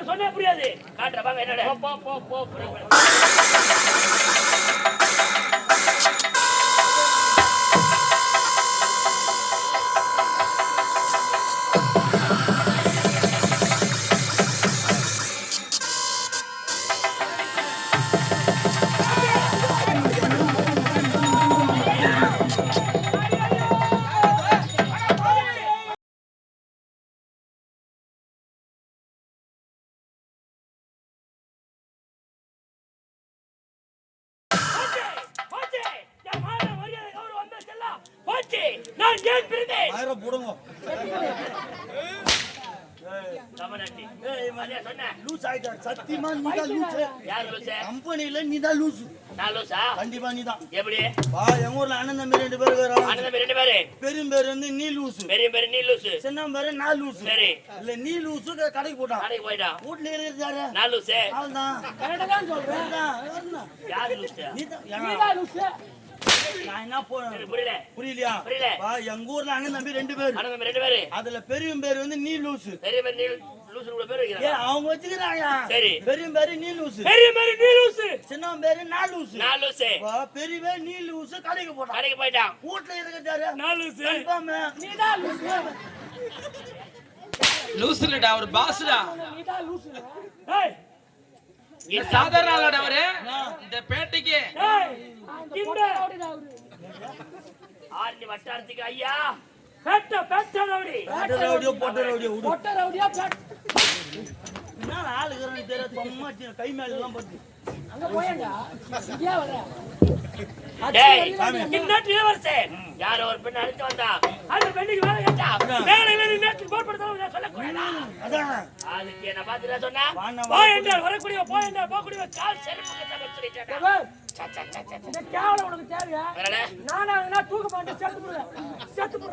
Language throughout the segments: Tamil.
உனக்கு சொன்னா புரியாது. காட்டுற வாங்க என்னோட. சத்தியமா நீ தான் லூஸ் யார் லூசு? கம்பெனில நீ தான் லூஸ் நான் லூசா? கண்டிப்பா நீ தான் எப்படி? வா எங்க ஊர்ல அண்ணன் தம்பி ரெண்டு பேர் இருக்கிறோம் அண்ணன் தம்பி ரெண்டு பேரு. பெரும் பேர் வந்து நீ லூசு பெரிய பெரிய நீ லூசு. சின்ன பேரு நான் லூசு சரி. இல்ல நீ லூசு கடைக்கு போட்டான் கடைக்கு போயிட்டான். வீட்ல இருக்கிறது யாரு நான் லூசு. அவள்தான் கரெக்டா தான் சொல்றேன். யார் லூசு? நீ தான்? நீதான் லூசு. புரியலையா புரியல. வா எங்க ஊர்ல அண்ணன் தம்பி ரெண்டு பேர் ரெண்டு பேரு. அதுல பெரும் பேர் வந்து நீ லூசு பெரிய பெரிய பேர். அவங்க வச்சுக்கிறாங்க சரி. பெரும் பேரு நீ லூசு பெரிய பெரிய நீ லூசு. சின்ன பேரு நான் லூசு நான் லூசு. வா பெரிய பேர் நீ லூசு கடைக்கு போட்டான் கடைக்கு போயிட்டான். வீட்ல இருக்கிறது யாரு நான் லூசு. கன்ஃபார்ம் நீதான் லூசு. லூசுலடா அவர் பாஸ்டா நீதான் லூசு. ஏய், இந்த சாதாரண ஆளாடா அவரு இந்த பேட்டைக்கு. ஆரணி வட்டாரத்துக்கு ஐயா பெட்ட பெட்ட ரவுடி. போட்ட ரவுடியோ போட்ட ரவுடியோ விடு பொட்டை ரவுடியா பிளாட். என்ன ஆளுகிறேன்னு தெரியல சும்மா சி- கை மேல எல்லாம் பத்து அங்க போயேன்டா. இங்கேயே வர்ற. டேய், அடிச்சு வரியில இந்நாட்டு இளவரசே, யாரோ ஒரு பெண்ணை அழைத்து வந்தா. அந்த பெண்ணுக்கு வேலை கேட்டா. வேலையில நீ நேற்று போர்படுத்தணும் நான் சொல்லக்கூடாதா? அதான் அதுக்கு என்ன பார்த்து நான் சொன்னா, வாண்ணா, போ வா. என்றால் வரக்கூடிய, போ என்றால் போகக்கூடிய, கால் செருப்பு கட்டாம இந்த கேவலம் உனக்கு தேவையா? நானா இருந்தா தூக்க மாட்டேன், செத்து. செத்து.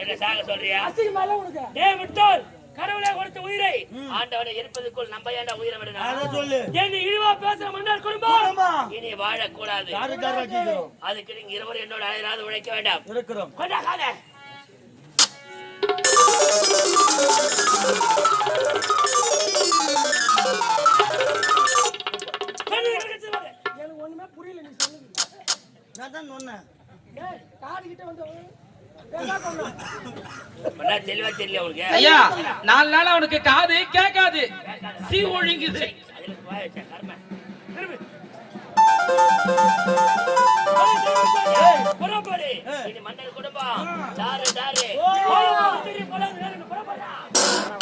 என்ன சாக சொல்றியா? அசிங்கமா இல்ல உனக்கு? டேய் விட்டோல், கடவுளே கொடுத்த உயிரை ஆண்டவனை இருப்பதுக்குள் நம்ம ஏன்டா உயிரை விடணும்? அதை சொல்லு என்னை இழிவா பேசுற மன்னர் குடும்பம். இனி வாழக்கூடாது அதுக்கு நீங்க இருவரும் என்னோட அயராது உழைக்க வேண்டாம் இருக்கிறோம் கொண்டா காலை தெளிவா தெரியல உனக்கு ஐயா நாலு நாள் அவனுக்கு காது கேட்காது. சீ ஒழுங்குது. அதுல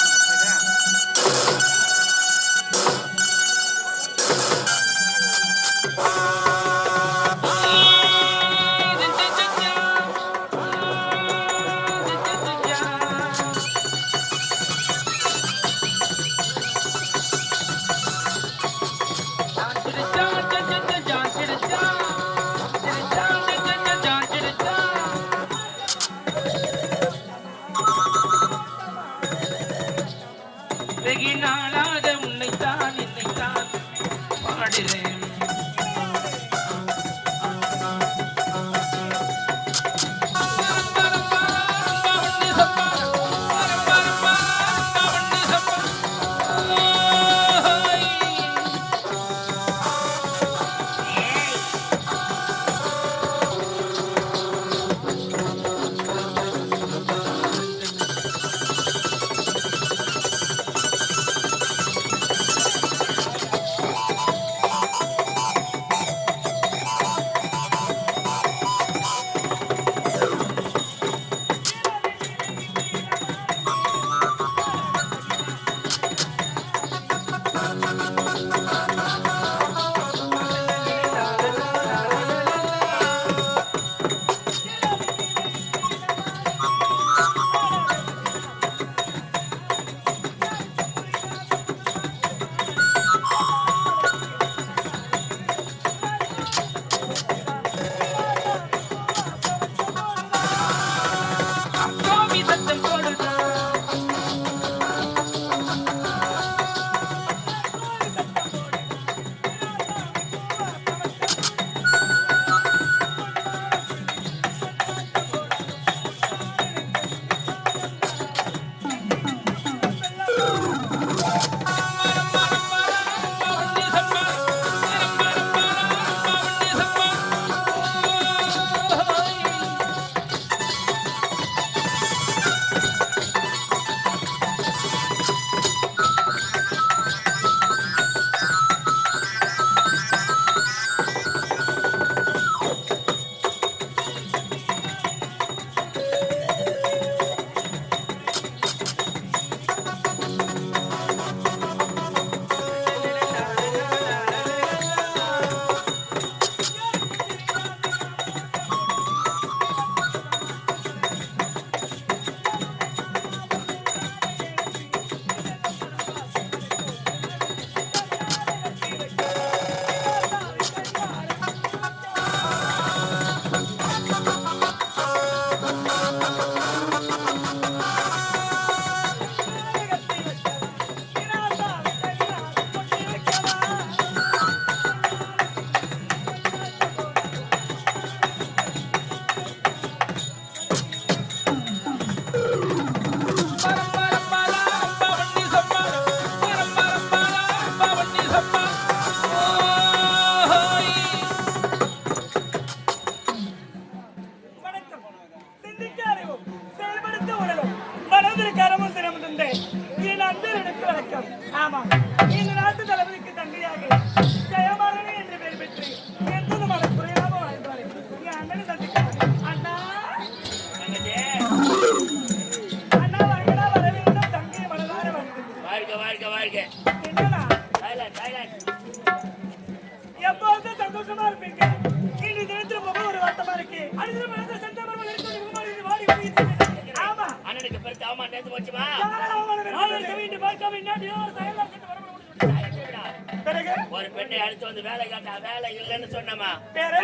அழைத்து வந்து வேலை கேட்டா வேலை இல்லைன்னு சொன்னமா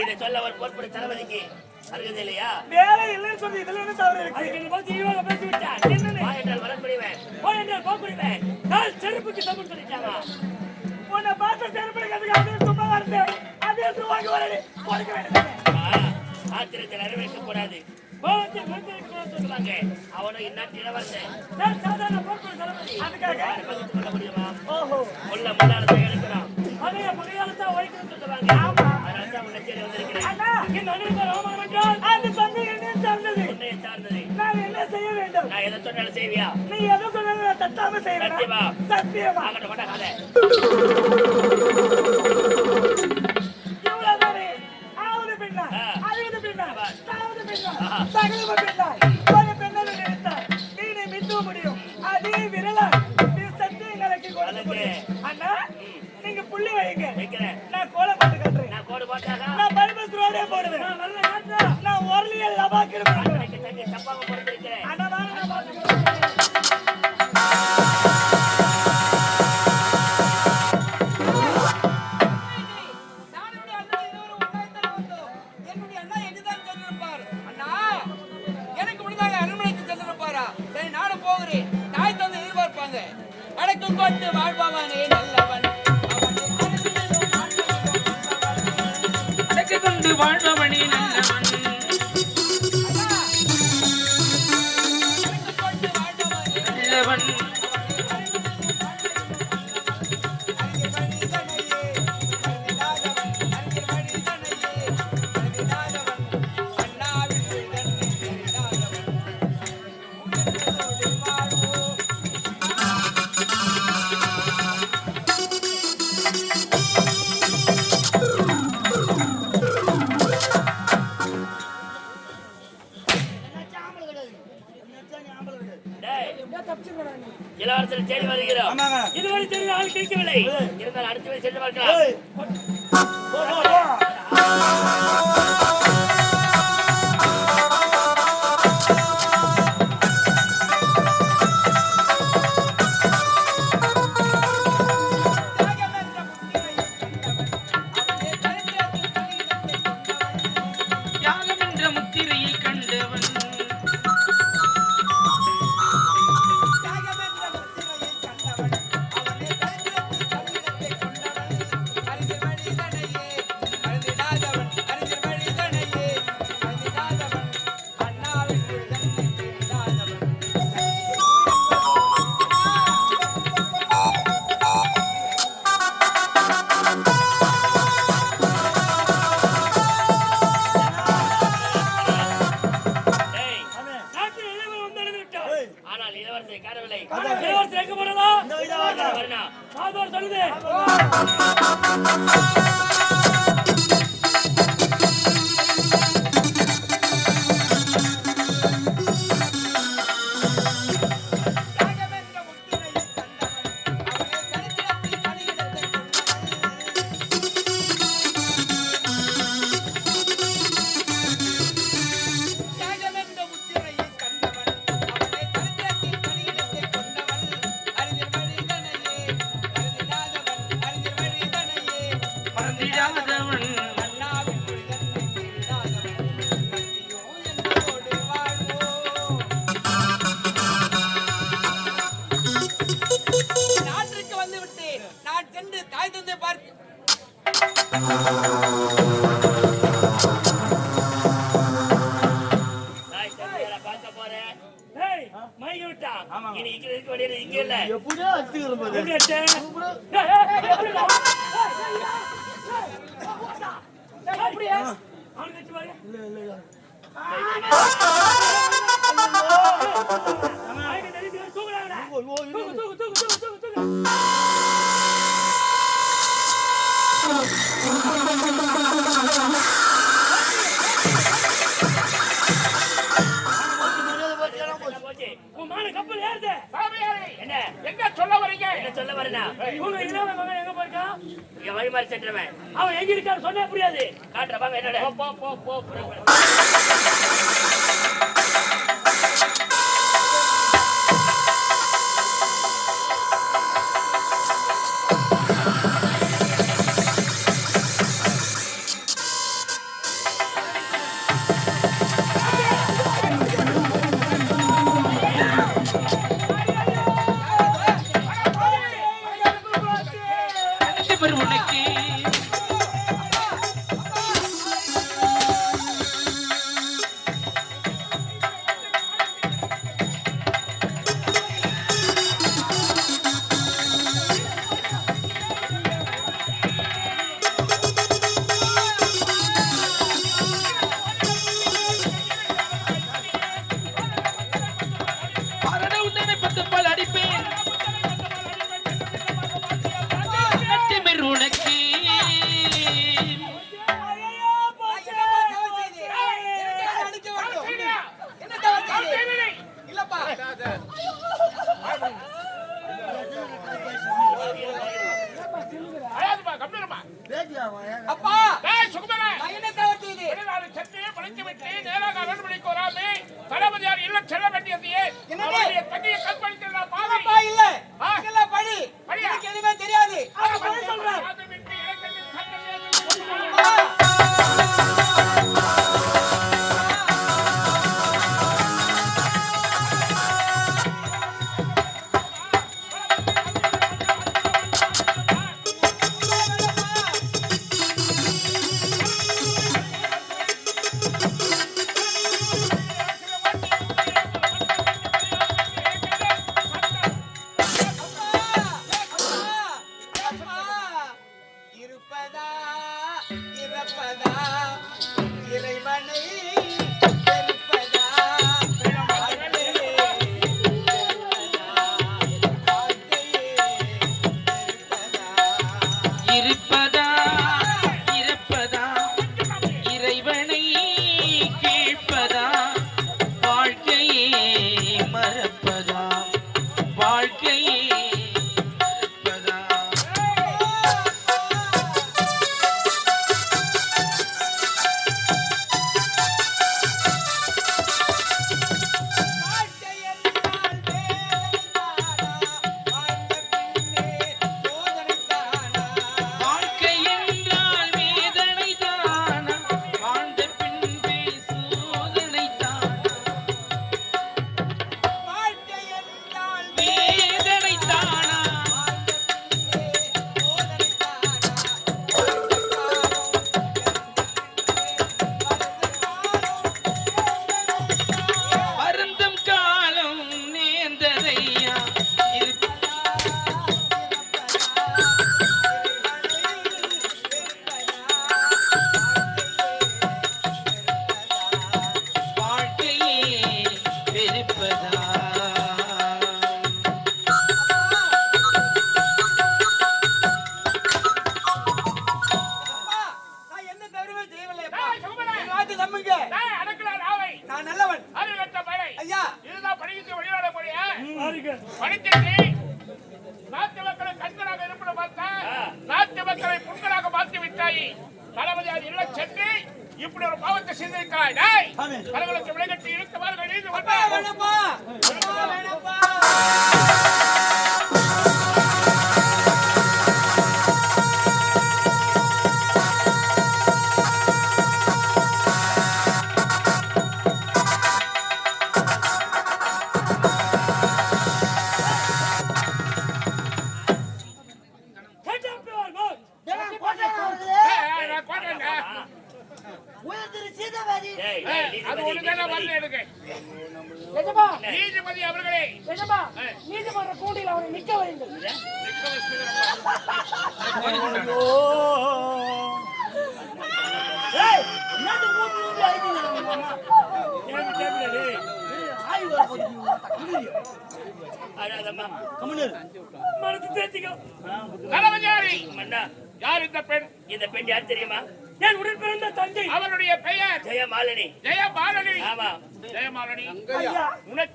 இதை சொல்ல ஒரு பொறுப்பு தளபதிக்கு அருகது இல்லையா? வேலை இல்லைன்னு சொல்லி இதுல என்ன தவறு இருக்கு? அதுக்கு நீ பேசி விட்டா வா என்றால் வர முடிவேன் என்றால் போக கால் செருப்புக்கு தமிழ் சொல்லிட்டாமா? உன்னை பார்த்த செருப்புக்கு அதுக்கு சும்மா வருது அதே வாங்கி வரடி கொடுக்க வேண்டியது ஆத்திரத்தில் அறிவிக்க கூடாது. கோபத்தை முடித்திருக்கணும்னு சொல்லுவாங்க. அவனை இந்நாட்டு இளவரசன். சாதாரண போக்குவரத்து அதுக்காக கொள்ள முடியுமா? கொல்ல சொன்னாலும் செய்வியா? நீ எதை சொன்னாலும் தட்டாம செய்வேன்? சத்தியமா. அங்கிட்ட கொண்டாடாத. அன்பு கொண்டு வாழ்பவனே நல்லவன். அடக்கு கொண்டு வாழ்பவன் இளவரசர் தேடி வருகிறோம் இதுவரை தேடி ஆள் இருந்தால் அடுத்த சென்று பார்க்கலாம். உன் மான கப்பல் ஏறுது. என்ன? எங்க சொல்ல வரீங்க? என்ன சொல்ல வரனா உங்க இளவ எங்க போயிருக்கான் என் வழிமாறி சென்றவன். அவன் எங்க இருக்கான்னு சொன்னா புரியாது. காட்டுற வாங்க என்னோட. போ போ போ மரம்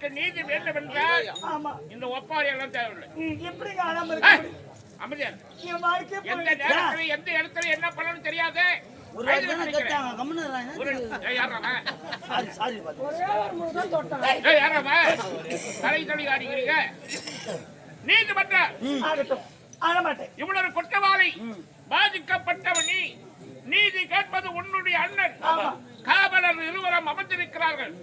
உனக்கு நீதி வேண்டும் என்றால் ஆமா. இந்த ஒப்பாரி எல்லாம் தேவையில்லை எப்படிங்க? அமைதியா எந்த போயிடுச்சு. நேரத்துல எந்த இடத்துல என்ன பண்ணணும்னு தெரியாது. நீதிமன்றம் இவ்வளவு குற்றவாளி. பாதிக்கப்பட்டவன். நீதி கேட்பது உன்னுடைய அண்ணன். காவலர் இருவரும் அமர்ந்திருக்கிறார்கள்.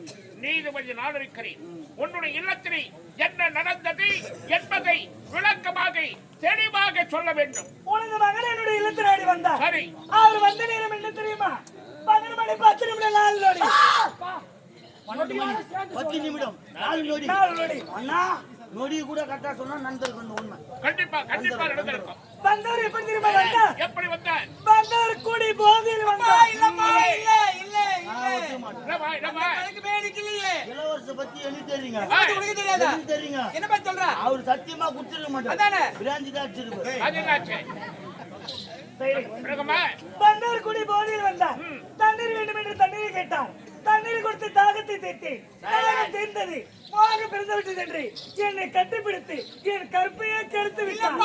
நீதிபதி நான் இருக்கிறேன் உன்னுடைய இல்லத்திலே என்ன நடந்தது என்பதை விளக்கமாக தெளிவாக சொல்ல வேண்டும். உனது மகன் என்னுடைய இல்லத்து நாடி வந்தார் சரி. அவர் வந்த நேரம் என்ன தெரியுமா? பன்னெண்டு மணி பத்து நிமிடம் நாலு நொடி. பத்து நிமிடம் நாலு நொடி. நாலு நொடி. அண்ணா நொடி கூட கரெக்டா சொன்னா நண்பருக்கு வந்து உண்மை. கண்டிப்பா கண்டிப்பா நடந்திருக்கும். வந்தவர் எப்படி தெரியுமா வந்தார்? எப்படி வந்தார்? வந்தவர் குடி போதையில் வந்தார். இல்லம்மா இல்ல. இளவரச பத்தி எனக்கு தெரியுங்க எனக்கு தெரியுங்க என்ன பத்தி சொல்ற? அவர் சத்தியமா குடுத்துருக்க மாட்டார். அதானே? பிராஞ்சி தான் வந்தார். தண்ணீர் வேண்டும் என்று தண்ணீரை கேட்டார். தண்ணீர் கொடுத்து தாகத்தை தீர்த்தி தாகம் தீர்ந்தது மோக பிறந்து விட்டது என்று என்னை கட்டிப்பிடித்து. என் கற்பையே கெடுத்து விட்டார்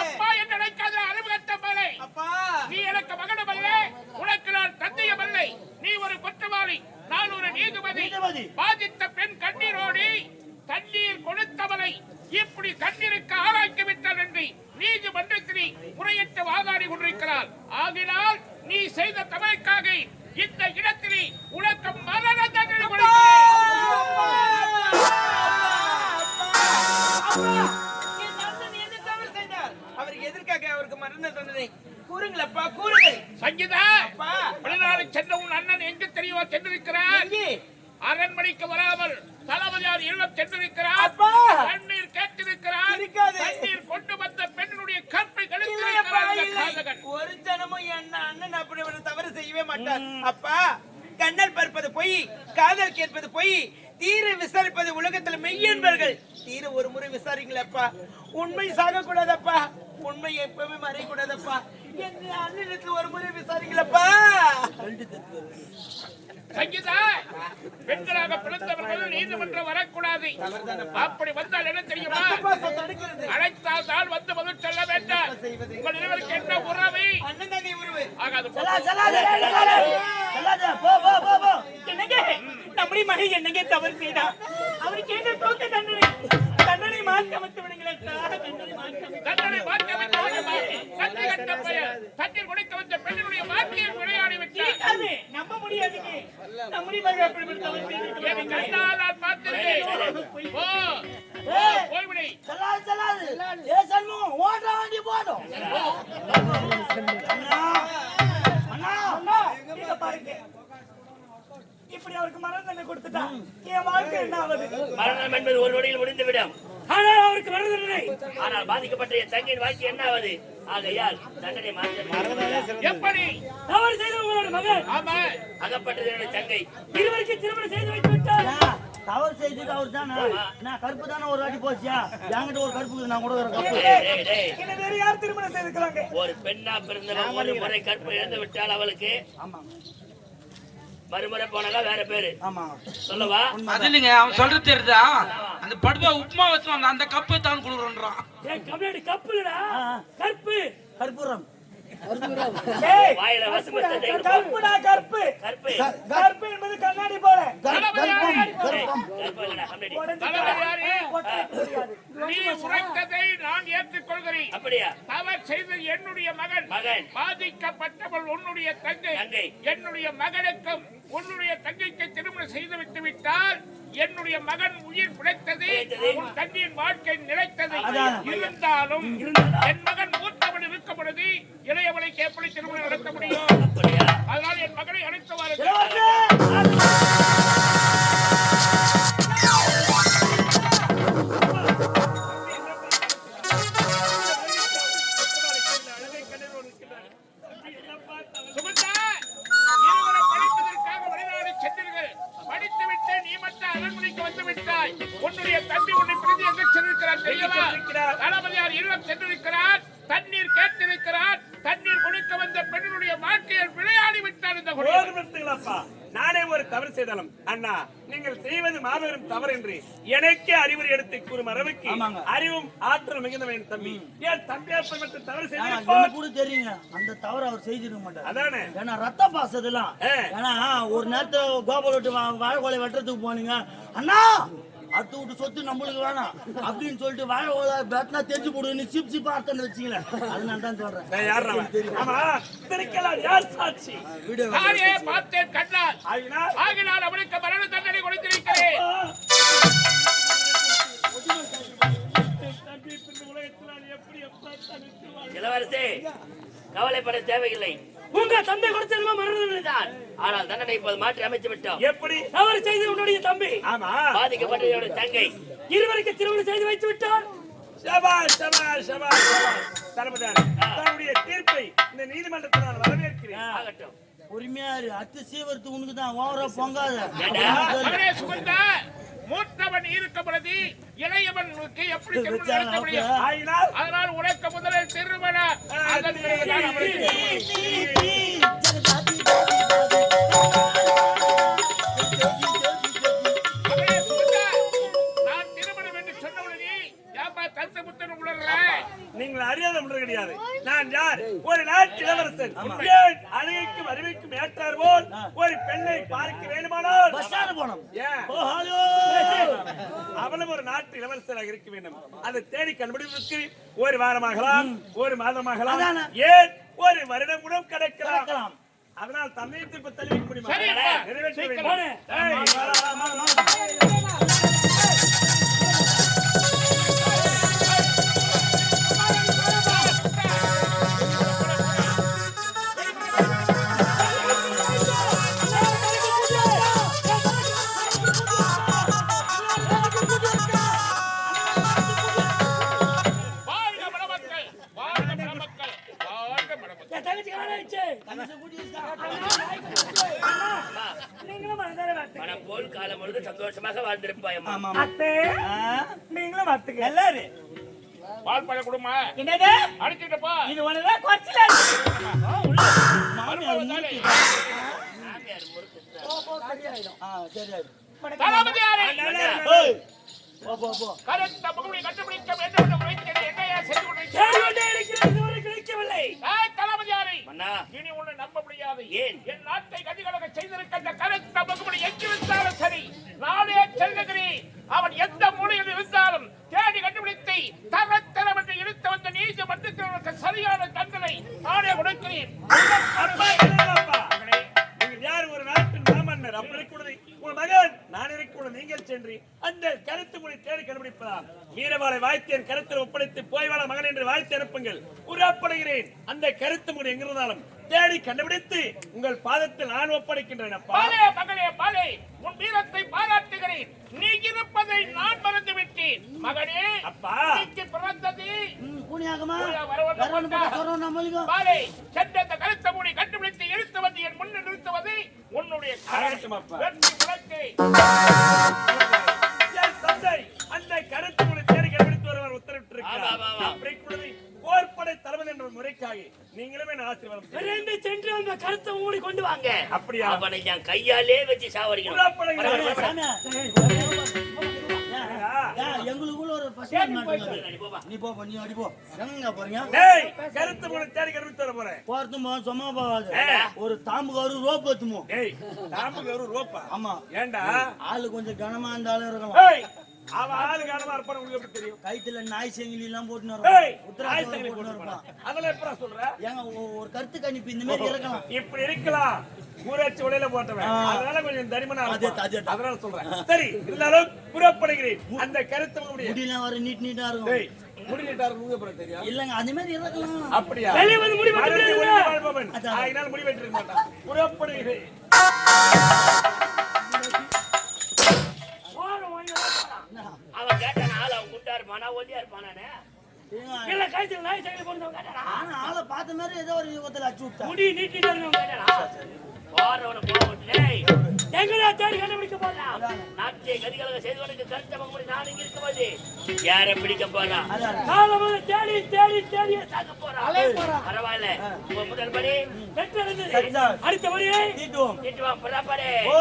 அப்பா என்று நினைக்காத அறிவுகட்ட மலை அப்பா. நீ எனக்கு மகனும் அல்ல உனக்கு நான் தந்தையும் அல்ல நீ ஒரு குற்றவாளி. நான் ஒரு நீதிபதி. பாதித்த பெண் கண்ணீரோடி தண்ணீர் கொடுத்தவளை இப்படி கண்ணீருக்கு ஆளாக்கி விட்டார் என்று நீதிமன்றத்தில் முறையிட்டு வாதாடி கொண்டிருக்கிறார் ஆகினால் நீ செய்த தவறுக்காக இந்த இடத்திலே உனக்கு மரண தண்டனை அவருக்கு எதற்காக அவருக்கு மரண தண்டனை. கூறுங்களப்பா கூறுங்கள். சங்கீதா! அப்பா. வெளிநாடு சென்ற உன் அண்ணன் எங்கு தெரியுமா சென்றிருக்கிறார்? அரண்மனைக்கு வராமல் தளபதியார் இல்லம் சென்றிருக்கிறார் அப்பா. தண்ணீர் கேட்டிருக்கிறார். தண்ணீர் கொண்டு வந்த பெண்ணுடைய கற்பை. ஒரு ஜனமும் என்ன அண்ணன் அப்படி ஒரு தவறு செய்யவே மாட்டார். அப்பா கண்ணல் பார்ப்பது பொய் காதல் கேட்பது பொய் தீர விசாரிப்பது உலகத்துல மெய் என்பர்கள் தீர ஒரு முறை விசாரிங்களப்பா. உண்மை சாக கூடாதப்பா உண்மை எப்பவுமே மறைய கூடாதப்பா என் அண்ணனத்துல ஒரு முறை விசாரிங்களப்பா சங்கீதா பெண்களாக பிறந்தவர்கள் நீதிமன்றம் வரக்கூடாது. அப்படி வந்தால் என்ன தெரியுமா? அழைத்தால் தான் வந்து பதில் சொல்ல வேண்டாம். உங்கள் இருவருக்கு என்ன உறவு? ஆகாது என்னங்க? நம்முடைய மகன் என்னங்க தவறு செய்தார் அவருக்கு என்ன தூக்க தண்டனை? தண்டனை மாற்றி அமைத்து விடுங்களேன். தண்டனை மாற்றி அமைத்து கெட்ட பெயர். தண்ணீர் குடிக்க வந்த விளையாடி விட்டார் இருக்காது. நம்ப முடியாதுங்க நம்முடைய மகன் அப்படிப்பட்ட தவறு செய்திருக்கிறார். என் கண்ணால் நான் பார்த்திருக்கேன். போ. போ, போய்விடு. செல்லாது செல்லாது ஏ சண்முகம் ஓட்ட வண்டி போடும் அண்ணா அண்ணா அண்ணா, இங்க பாருங்க இப்படி அவருக்கு மரண தண்டனை கொடுத்துட்டா? என் வாழ்க்கை என்ன ஆகுது மரணம் என்பது ஒரு நொடியில் முடிந்துவிடும். ஆனால் அவருக்கு மரண தண்டனை ஆனால் பாதிக்கப்பட்ட என் தங்கையின் வாழ்க்கை என்ன ஆவது ஆகையால் தண்டனை மாற்ற எப்படி? தவறு செய்த உங்களோட மகன். ஆமா அகப்பட்டது என்னுடைய தங்கை. இருவருக்கு திருமணம் செய்து வைத்து விட்டார். தவறு செய்தது அவர் தானே நான் கருப்பு தானே ஒரு வாட்டி போச்சியா? என்கிட்ட ஒரு கருப்பு நான் கூட ஒரு கருப்பு. டேய், டேய், டேய். என்ன வேற யார் திருமணம் செய்திருக்கிறாங்க ஒரு பெண்ணா பிறந்தவன் ஒரு முறை கற்பை இழந்து விட்டால் அவளுக்கு? ஆமா மறுமுறை போனாக்கா வேற பேரு? ஆமா. சொல்லவா? அது இல்லைங்க அவன் சொல்றது தெரியுதா? அந்த படுவா உப்புமா வச்சு வந்த அந்த கப்பை தான் கொடுக்குறோன்றான் என் கம்யூனிட்டி கப்பு இல்லடா. கற்பு. கற்பூரம். கற்பு கற்பு. கற்பு. என்பது கண்ணாடி போல. நீ உரைத்ததை நான் ஏற்றுக்கொள்கிறேன். அப்படியா? தவறு செய்தது என்னுடைய மகன் மகன். பாதிக்கப்பட்டவள் உன்னுடைய தங்கை. தங்கை. என்னுடைய மகனுக்கும் உன்னுடைய தங்கைக்கு திருமணம் செய்து விட்டு விட்டால் என்னுடைய மகன் உயிர் பிழைத்தது. உன் தங்கையின் வாழ்க்கை நிலைத்தது. இருந்தாலும் என் மகன் மூத்தவன் இருக்கும் பொழுது இளையவளைக்கு எப்படி திருமணம் நடத்த முடியும்? அதனால் என் மகனை அழைத்து மாபெரும் தவறு என்று எனக்கே அறிவுரை எடுத்து கூறும் அளவுக்கு. அறிவும் ஆற்றல் மிகுந்தவன் தம்பி. ஏன் தம்பி அப்படி தவறு எனக்கு கூட தெரியுங்க அந்த தவறு அவர் செய்திருக்க மாட்டார். அதானே? ஏன்னா ரத்த பாசதெல்லாம். ஏன்னா ஒரு நேரத்துல கோபால் விட்டு வாழை கோலை வெட்டுறதுக்கு போனீங்க. அண்ணா! அடுத்து விட்டு சொத்து நம்மளுக்கு வேணாம். அப்படின்னு சொல்லிட்டு வாழை வெட்டினா தெரிஞ்சு போடுன்னு சிப் சிப்பா அர்த்தம் வச்சுங்களேன் அதனால தான் சொல்றேன். நான் யார் அவன்? ஆமா இதற்கெல்லாம் யார் சாட்சி? வீடியோ தானே பார்த்தேன் கண்ணால். ஆகினால்? ஆகினால் அவனுக்கு மரண தண்டனை கொடுத்திருக்கிறேன். தம்பி இந்த உலகத்தில் நான் எப்படி எப்ப தனித்து வாழ்வேன்? இளவரசே கவலைப்பட தேவையில்லை. உங்க தந்தை கொடுத்ததுமா மரணம்தான் ஆனால் தண்டனை இப்போது மாற்றி அமைத்து விட்டோம். எப்படி? தவறு செய்து உன்னுடைய தம்பி. ஆமா. பாதிக்கப்பட்ட என்னுடைய தங்கை. இருவருக்கு திருமணம் செய்து வைத்து விட்டார் தன்னுடைய தீர்ப்பை இந்த நீதிமன்றத்தில் நான் வரவேற்கிறேன். ஆகட்டும். பொறுமையா இரு. அத்து சீவரத்து உனக்கு தான் ஓவரா பொங்காத. சுகந்தா மூத்தவன் இருக்கும் பொழுது இளையவனுக்கு எப்படி திருமணம் முடியும்? அதனால் உனக்கு முதலில் திருமணம். அதன் நீங்கள் அறியாத ஒன்று கிடையாது நான் யார் ஒரு நாட்டு இளவரசன் ஏன் அழகைக்கும் அறிவைக்கும் ஏற்றார் போல் ஒரு பெண்ணை பார்க்க வேண்டுமானால் அவளும் ஒரு நாட்டு இளவரசராக இருக்க வேண்டும் அதை தேடி கண்டுபிடிப்பதற்கு ஒரு வாரமாகலாம் ஒரு மாதமாகலாம். ஏன் ஒரு வருடம் கூட கிடைக்கலாம். அதனால் தந்தையை திருப்ப தெரிவிக்க முடியுமா. நிறைவேற்ற. வேண்டும் சந்தோஷமாக வாழ்ந்திருப்பாய் அம்மா. ஆமா அத்தே நீங்களும் வார்த்தைங்க எல்லாரும் பால் பழ குடுமா? என்னது? அடிச்சுட்டு போ இது ஒண்ணுதான் குறைச்சல கண்டுபிடிக்க வேண்டும் என்று என்னையா செய்து கொண்டிருக்கிறார்? இதுவரை கிடைக்கவில்லை. இனி உன்னை நம்ப முடியாது. ஏன்? என் நாட்டை கதிகலக செய்திருக்கின்ற கருத்த முகமுடி எங்கிருந்தாலும் சரி நானே செல்லுகிறேன். அவன் எந்த மூலையில் இருந்தாலும் தேடி கண்டுபிடித்து தரத்தரம் என்று இழுத்து வந்த நீதிமன்றத்திற்கு சரியான தண்டனை நானே கொடுக்கிறேன். சென்று அந்த கருத்து மொழி தேடி கண்டுபிடிப்பதா வீரவாளை வாய்த்தியன் கருத்தில் ஒப்படைத்து போய் வாழ மகன் என்று வாழ்த்து அனுப்புங்கள். உருவாப்படுகிறேன். அந்த கருத்து மொழி எங்கிருந்தாலும் தேடி கண்டுபிடித்து உங்கள் பாதத்தில் நான் ஒப்படைக்கின்றேன் அப்பா. பாலே மகளே பாலே உன் வீரத்தை பாராட்டுகிறேன். நீ இருப்பதை நான் மறந்து விட்டேன் மகனே அப்பா. நீக்கு பிறந்தது. பாலே சென்ற அந்த கருத்த மூடி கண்டுபிடித்து இழுத்து வந்து என் முன்னில் நிறுத்துவது உன்னுடைய. வெற்றி. என் தந்தை அந்த கருத்து மொழி தேடி கண்டுபிடித்து வருவார் உத்தரவிட்டிருக்கிறார் போர்ப்படை தலைவன் என்ற முறைக்காக நீங்களுமே நான் ஆசீர்வாதம். விரைந்து சென்று அந்த கருத்தை மூடி கொண்டு வாங்க அப்படியா? அவனை என் கையாலே வச்சு சாவடிக்கணும் எங்களுக்குள்ள ஒரு மாட்டுங்க. நீ போ நீ அடி போ. எங்க போறீங்க? டேய் கருத்து மொழி தேடி கண்டுபிடித்து வர போறேன். போறதும் போ, சும்மா போகாது. ஏடா? ஒரு தாம்புக்கு ஒரு ரோப் டேய் தாம்புக்கு ஒரு ரோப்பா ஆமா. ஏண்டா? ஆளு கொஞ்சம் கனமா இருந்தாலும் இருக்கலாம். கைத்துல நாய் செங்கிலி எல்லாம் போட்டுருப்பானா? இருப்பான் அதெல்லாம் எப்படா சொல்ற? ஏங்க ஒரு கருத்து கணிப்பு இந்த மாதிரி இருக்கலாம். இப்படி இருக்கலாம். ஊராட்சி உடையில போட்டவன். அதனால கொஞ்சம் இருப்பான். தான். அதனால சொல்றேன் சரி இருந்தாலும் புறப்படுகிறேன் அந்த கருத்து முடியெல்லாம் வர நீட் நீட்டா டேய் இருக்கும் முடிக்கிட்டாரு உங்களுக்கு தெரியும் இல்லங்க அந்த மாதிரி இருக்கலாம் அப்படியா முடி வெட்ட மறுபடியும் முடியாதுல்ல? ஒளிந்து வாழ்பவன். அதான். ஆயினால் முடி வெட்டிருக்க மாட்டான் புறப்படுகிறேன் போறோம், ஓடி வா. அவன் கேட்டான் ஆள் அவன் குண்டா இருப்பானா ஒல்லியா இருப்பானானே ஏங்க, இல்ல கைத்துல நாய் சைக்கிள் போட்டு கேட்டானா ஆனா ஆளை பார்த்த மாதிரி ஏதோ ஒரு யுகத்துல அச்சு முடி நீட்டிட்டு கேட்டானா போறவன போகட்டும். டேய், எங்கடா தேடி கண்டுபிடிக்க போறான்? நாட்டிய கதிகலக செய்தவனுக்கு மகுடி நான் இங்க இருக்கும்போது, யாரை பிடிக்க போறான்? காலமாக தேடி, தேடி, தேடியே சாக போறான். பரவாயில்ல. உன் முதல் படி. Success. அடுத்த. ஓ